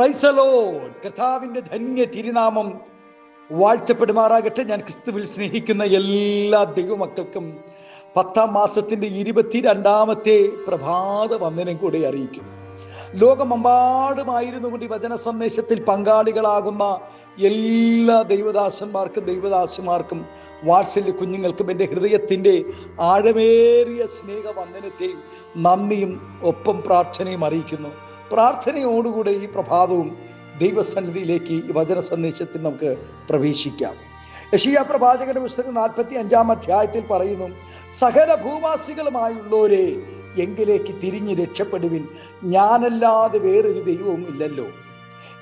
പ്രൈസലോ കർത്താവിന്റെ ധന്യ തിരുനാമം വാഴ്ത്തപ്പെടുമാറാകട്ടെ. ഞാൻ ക്രിസ്തുവിൽ സ്നേഹിക്കുന്ന എല്ലാ ദൈവമക്കൾക്കും പത്താം മാസത്തിന്റെ ഇരുപത്തിരണ്ടാമത്തെ പ്രഭാത വന്ദനം കൂടെ അറിയിക്കും. ലോകമെമ്പാടുമായിരുന്നു കൊണ്ട് വചന സന്ദേശത്തിൽ പങ്കാളികളാകുന്ന എല്ലാ ദൈവദാസന്മാർക്കും ദൈവദാസന്മാർക്കും വാത്സല്യ കുഞ്ഞുങ്ങൾക്കും എന്റെ ഹൃദയത്തിന്റെ ആഴമേറിയ സ്നേഹവന്ദനത്തെയും നന്ദിയും ഒപ്പം പ്രാർത്ഥനയും അറിയിക്കുന്നു. പ്രാർത്ഥനയോടുകൂടെ ഈ പ്രഭാതവും ദൈവസന്നിധിയിലേക്ക് ഈ വചന സന്ദേശത്തിൽ നമുക്ക് പ്രവേശിക്കാം. യഷിയ പ്രവാചകന്റെ പുസ്തകം നാൽപ്പത്തി അഞ്ചാം അധ്യായത്തിൽ പറയുന്നു സകല ഭൂവാസികളുമായുള്ളവരെ എങ്കിലേക്ക് തിരിഞ്ഞ് രക്ഷപ്പെടുവിൻ. ഞാനല്ലാതെ വേറൊരു ദൈവവും ഇല്ലല്ലോ.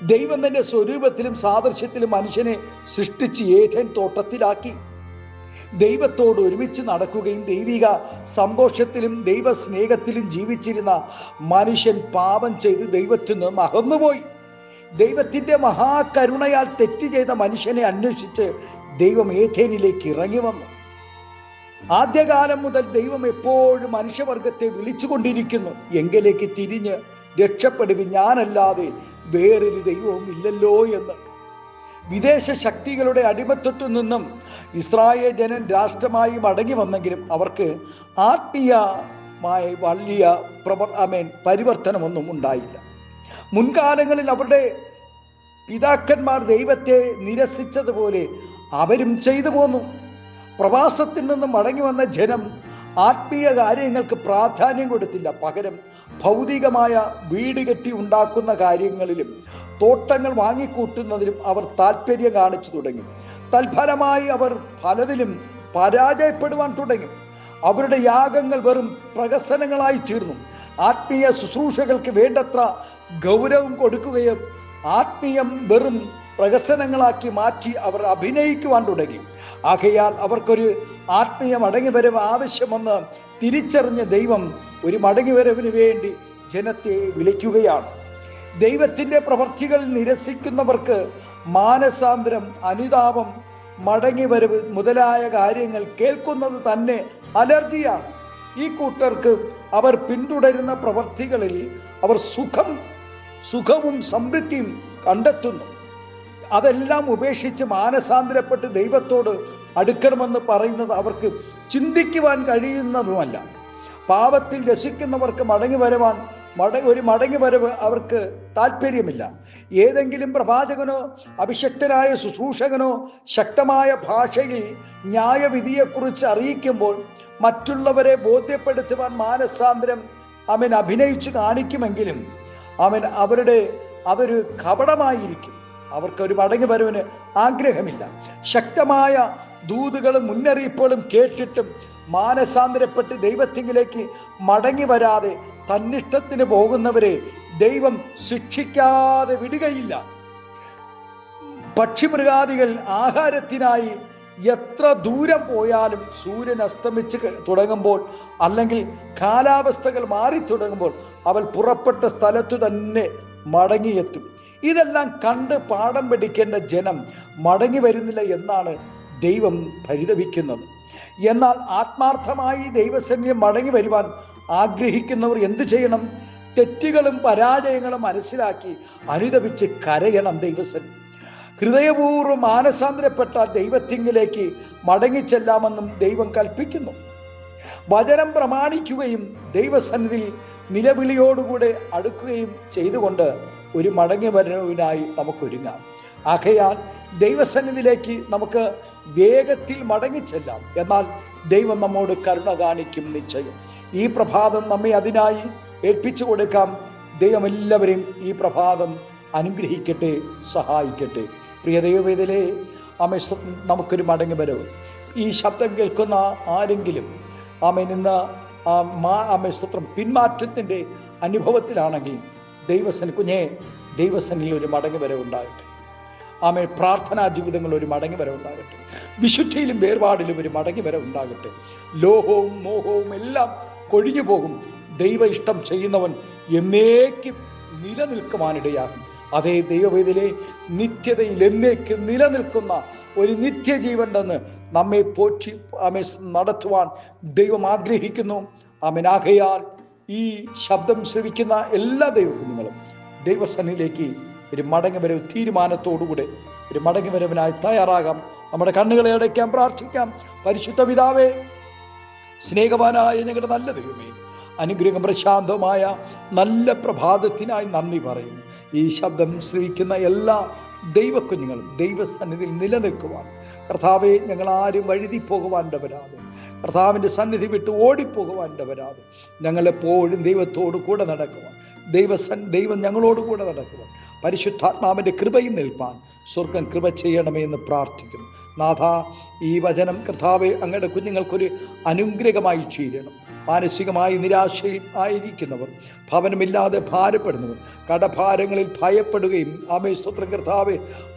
ദൈവം തന്റെ സ്വരൂപത്തിലും സാദൃശ്യത്തിലും മനുഷ്യനെ സൃഷ്ടിച്ച് ഏഥൻ തോട്ടത്തിലാക്കി. ദൈവത്തോട് ഒരുമിച്ച് നടക്കുകയും ദൈവിക സന്തോഷത്തിലും ദൈവ സ്നേഹത്തിലും ജീവിച്ചിരുന്ന മനുഷ്യൻ പാപം ചെയ്ത് ദൈവത്തിൽ നിന്നും അകന്നുപോയി ദൈവത്തിന്റെ മഹാകരുണയാൽ തെറ്റ് ചെയ്ത മനുഷ്യനെ അന്വേഷിച്ച് ദൈവം ഏഥേനിലേക്ക് ഇറങ്ങി വന്നു. ആദ്യകാലം മുതൽ ദൈവം എപ്പോഴും മനുഷ്യവർഗത്തെ വിളിച്ചുകൊണ്ടിരിക്കുന്നു. എങ്കിലേക്ക് തിരിഞ്ഞ് രക്ഷപ്പെടുവി ഞാനല്ലാതെ വേറൊരു ദൈവവും ഇല്ലല്ലോ എന്ന്. വിദേശ ശക്തികളുടെ അടിമത്വത്തിൽ നിന്നും ഇസ്രായേൽ ജനം രാഷ്ട്രമായി മടങ്ങി വന്നെങ്കിലും അവർക്ക് ആത്മീയമായ വലിയ പ്രവർ അമേൻ പരിവർത്തനമൊന്നും ഉണ്ടായില്ല. മുൻകാലങ്ങളിൽ അവരുടെ പിതാക്കന്മാർ ദൈവത്തെ നിരസിച്ചതുപോലെ അവരും ചെയ്തു പോന്നു. പ്രവാസത്തിൽ നിന്നും മടങ്ങി വന്ന ജനം ആത്മീയ കാര്യങ്ങൾക്ക് പ്രാധാന്യം കൊടുത്തില്ല. പകരം ഭൗതികമായ വീട് കെട്ടി ഉണ്ടാക്കുന്ന കാര്യങ്ങളിലും തോട്ടങ്ങൾ വാങ്ങിക്കൂട്ടുന്നതിലും അവർ താല്പര്യം കാണിച്ചു തുടങ്ങി. തൽഫലമായി അവർ പലതിലും പരാജയപ്പെടുവാൻ തുടങ്ങി. അവരുടെ യാഗങ്ങൾ വെറും പ്രകസനങ്ങളായി തീർന്നു. ആത്മീയ ശുശ്രൂഷകൾക്ക് വേണ്ടത്ര ഗൗരവം കൊടുക്കുകയും ആത്മീയം വെറും പ്രകസനങ്ങളാക്കി മാറ്റി അവർ അഭിനയിക്കുവാൻ തുടങ്ങി. ആകയാൽ അവർക്കൊരു ആത്മീയ മടങ്ങിവരവ് ആവശ്യമെന്ന് തിരിച്ചറിഞ്ഞ ദൈവം ഒരു മടങ്ങിവരവിന് വേണ്ടി ജനത്തെ വിളിക്കുകയാണ്. ദൈവത്തിന്റെ പ്രവർത്തികൾ നിരസിക്കുന്നവർക്ക് മാനസാന്തരം അനുതാപം മടങ്ങിവരവ് മുതലായ കാര്യങ്ങൾ കേൾക്കുന്നത് തന്നെ അലർജിയാണ്. ഈ കൂട്ടർക്ക് അവർ പിന്തുടരുന്ന പ്രവർത്തികളിൽ അവർ സുഖം സുഖവും സമൃദ്ധിയും കണ്ടെത്തുന്നു. അതെല്ലാം ഉപേക്ഷിച്ച് മാനസാന്തരപ്പെട്ട് ദൈവത്തോട് അടുക്കണമെന്ന് പറയുന്നത് അവർക്ക് ചിന്തിക്കുവാൻ കഴിയുന്നതുമല്ല. പാപത്തിൽ രസിക്കുന്നവർക്ക് മടങ്ങി വരുവാൻ മട ഒരു മടങ്ങി വരവ് അവർക്ക് താല്പര്യമില്ല ഏതെങ്കിലും പ്രവാചകനോ അഭിഷക്തനായ ശുശ്രൂഷകനോ ശക്തമായ ഭാഷയിൽ ന്യായവിധിയെക്കുറിച്ച് അറിയിക്കുമ്പോൾ മറ്റുള്ളവരെ ബോധ്യപ്പെടുത്തുവാൻ മാനസാന്തരം അവൻ അഭിനയിച്ചു കാണിക്കുമെങ്കിലും അവൻ അവരുടെ അതൊരു കപടമായിരിക്കും. അവർക്ക് ഒരു മടങ്ങി വരവിന് ആഗ്രഹമില്ല. ശക്തമായ ദൂതുകളും മുന്നറിയിപ്പുകളും കേട്ടിട്ടും മാനസാന്തരപ്പെട്ട് ദൈവത്തിങ്കിലേക്ക് മടങ്ങി വരാതെ തന്നിഷ്ടത്തിന് പോകുന്നവരെ ദൈവം ശിക്ഷിക്കാതെ വിടുകയില്ല. പക്ഷിമൃഗാദികൾ ആഹാരത്തിനായി എത്ര ദൂരം പോയാലും സൂര്യൻ അസ്തമിച്ച് തുടങ്ങുമ്പോൾ അല്ലെങ്കിൽ കാലാവസ്ഥകൾ മാറി തുടങ്ങുമ്പോൾ അവൾ പുറപ്പെട്ട സ്ഥലത്തു തന്നെ മടങ്ങിയെത്തും. ഇതെല്ലാം കണ്ട് പാഠം പഠിക്കേണ്ട ജനം മടങ്ങി വരുന്നില്ല എന്നാണ് ദൈവം പരിതപിക്കുന്നത്. എന്നാൽ ആത്മാർത്ഥമായി ദൈവസന്നിധി മടങ്ങി വരുവാൻ ആഗ്രഹിക്കുന്നവർ എന്തു ചെയ്യണം? തെറ്റുകളും പരാജയങ്ങളും മനസ്സിലാക്കി അനുദപിച്ച് കരയണം ദൈവസൻ. ഹൃദയപൂർവം മാനസാന്തരപ്പെട്ട ദൈവത്തിങ്കിലേക്ക് മടങ്ങിച്ചെല്ലാമെന്നും ദൈവം കൽപ്പിക്കുന്നു. വചനം പ്രമാണിക്കുകയും ദൈവസന്നിധിയിൽ നിലവിളിയോടുകൂടെ അടുക്കുകയും ചെയ്തുകൊണ്ട് ഒരു മടങ്ങി വരവിനായി നമുക്കൊരുങ്ങാം. ആകയാൽ ദൈവസന്നിധിയിലേക്ക് നമുക്ക് വേഗത്തിൽ മടങ്ങിച്ചെല്ലാം എന്നാൽ ദൈവം നമ്മോട് കരുണ കാണിക്കും നിശ്ചയം. ഈ പ്രഭാതം നമ്മെ അതിനായി ഏൽപ്പിച്ചു കൊടുക്കാം. ദൈവം എല്ലാവരെയും ഈ പ്രഭാതം അനുഗ്രഹിക്കട്ടെ സഹായിക്കട്ടെ. പ്രിയ ദൈവവേദലേ അമ്മ നമുക്കൊരു മടങ്ങി വരവ്. ഈ ശബ്ദം കേൾക്കുന്ന ആരെങ്കിലും ആമ ഇന്ന് അമ്മ സ്തോത്രം. പിന്മാറ്റത്തിന്റെ അനുഭവത്തിലാണെങ്കിൽ ദൈവസൻ കുഞ്ഞെ ദൈവസനിൽ ഒരു മടങ്ങി വരെ ഉണ്ടാകട്ടെ. ആമേ പ്രാർത്ഥനാ ജീവിതങ്ങളിൽ ഒരു മടങ്ങി വരെ ഉണ്ടാകട്ടെ. വിശുദ്ധിയിലും വേർപാടിലും ഒരു മടങ്ങി വരെ ഉണ്ടാകട്ടെ. ലോഹവും മോഹവും എല്ലാം കൊഴിഞ്ഞു പോകും ദൈവ ഇഷ്ടം ചെയ്യുന്നവൻ എന്നേക്കും നിലനിൽക്കുവാനിടയാകും. അതേ ദൈവവേദിലെ നിത്യതയിൽ എന്നേക്കും നിലനിൽക്കുന്ന ഒരു നിത്യജീവൻ നമ്മെ പോറ്റി അമ്മ നടത്തുവാൻ ദൈവം ആഗ്രഹിക്കുന്നു. ആമനാകയാൽ ഈ ശബ്ദം ശ്രവിക്കുന്ന എല്ലാ ദൈവകുഞ്ഞുങ്ങളും ദൈവസന്നിധിയിലേക്ക് ഒരു മടങ്ങി വരവ് തീരുമാനത്തോടുകൂടെ ഒരു മടങ്ങി വരവിനായി തയ്യാറാകാം. നമ്മുടെ കണ്ണുകളെ അടയ്ക്കാം പ്രാർത്ഥിക്കാം. പരിശുദ്ധ പിതാവേ സ്നേഹവാനായ ഞങ്ങളുടെ നല്ല ദൈവമേ അനുഗ്രഹം പ്രശാന്തമായ നല്ല പ്രഭാതത്തിനായി നന്ദി പറയുന്നു. ഈ ശബ്ദം ശ്രവിക്കുന്ന എല്ലാ ദൈവക്കുഞ്ഞുങ്ങളും ദൈവസന്നിധിയിൽ നിലനിൽക്കുവാൻ. കർത്താവെ ഞങ്ങൾ ആരും വഴുതി പോകുവാന്റെ വരാതെ കർത്താവിന്റെ സന്നിധി വിട്ട് ഓടിപ്പോകുവാന്റെ വരാതെ ഞങ്ങളെപ്പോഴും ദൈവത്തോട് കൂടെ നടക്കുവാൻ. ദൈവസൻ ദൈവം ഞങ്ങളോട് കൂടെ നടക്കുവാൻ. പരിശുദ്ധാത്മാവിന്റെ കൃപയും നിൽപ്പാൻ. സ്വർഗം കൃപ ചെയ്യണമേ എന്ന് പ്രാർത്ഥിക്കുന്നു. നാഥ ഈ വചനം കർത്താവെ അങ്ങയുടെ കുഞ്ഞുങ്ങൾക്കൊരു അനുഗ്രഹമായി തീരണം മാനസികമായി നിരാശയിൽ ആയിരിക്കുന്നവർ ഭവനമില്ലാതെ ഭാരപ്പെടുന്നവർ കടഭാരങ്ങളിൽ ഭയപ്പെടുകയും ആമേ സ്തോത്രം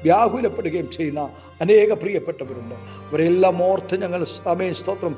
വ്യാകുലപ്പെടുകയും ചെയ്യുന്ന അനേക പ്രിയപ്പെട്ടവരുണ്ട്. അവരെല്ലാം ഓർത്ത് ഞങ്ങൾ ആമേ സ്തോത്രം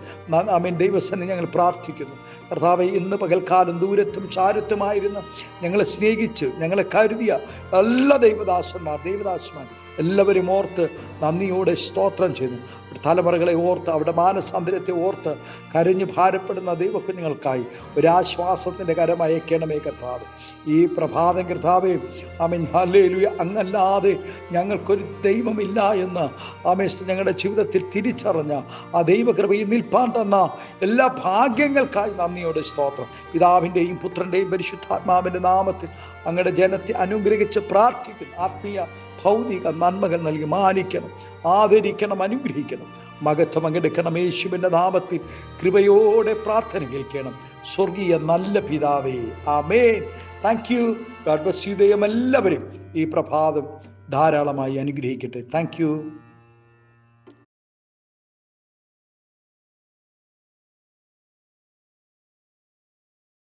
ആമേൻ ദൈവസനെ ഞങ്ങൾ പ്രാർത്ഥിക്കുന്നു. കർത്താവെ ഇന്ന് പകൽക്കാലം ദൂരത്തും ചാരത്തുമായിരുന്ന ഞങ്ങളെ സ്നേഹിച്ച് ഞങ്ങളെ കരുതിയ എല്ലാ ദൈവദാസന്മാർ ദൈവദാസന്മാർ എല്ലാവരും ഓർത്ത് നന്ദിയോടെ സ്തോത്രം ചെയ്യുന്നു. തലമുറകളെ ഓർത്ത് അവിടെ മാനസാന്തരത്തെ ഓർത്ത് കരഞ്ഞു ഭാരപ്പെടുന്ന ദൈവക്കുഞ്ഞുങ്ങൾക്കായി ഒരാശ്വാസത്തിന്റെ കരം അയക്കണമേ കർത്താവ്. ഈ പ്രഭാതം കർത്താവേ അമീൻ ഹല്ലേലൂയ. അങ്ങല്ലാതെ ഞങ്ങൾക്കൊരു ദൈവമില്ല എന്ന് ആമേശ് ഞങ്ങളുടെ ജീവിതത്തിൽ തിരിച്ചറിഞ്ഞ ആ ദൈവകൃപയിൽ നിൽപ്പാൻ തന്ന എല്ലാ ഭാഗ്യങ്ങൾക്കായി നന്ദിയോടെ സ്തോത്രം. പിതാവിന്റെയും പുത്രന്റെയും പരിശുദ്ധാത്മാവിന്റെ നാമത്തിൽ അങ്ങയുടെ ജനത്തെ അനുഗ്രഹിച്ച് പ്രാർത്ഥിക്കുന്നു. ആത്മീയ ഭൗതിക നന്മകൾ നൽകി മാനിക്കണം ആദരിക്കണം അനുഗ്രഹിക്കണം. മകത്വം പങ്കെടുക്കണം യേശുവിന്റെ നാമത്തിൽ. കൃപയോടെ പ്രാർത്ഥന കേൾക്കണം. സ്വർഗീയ നല്ല പിതാവേ ആമേൻ. താങ്ക് യു ഗാഡ് ബസ് യുദയം എല്ലാവരും ഈ പ്രഭാതം ധാരാളമായി അനുഗ്രഹിക്കട്ടെ. താങ്ക്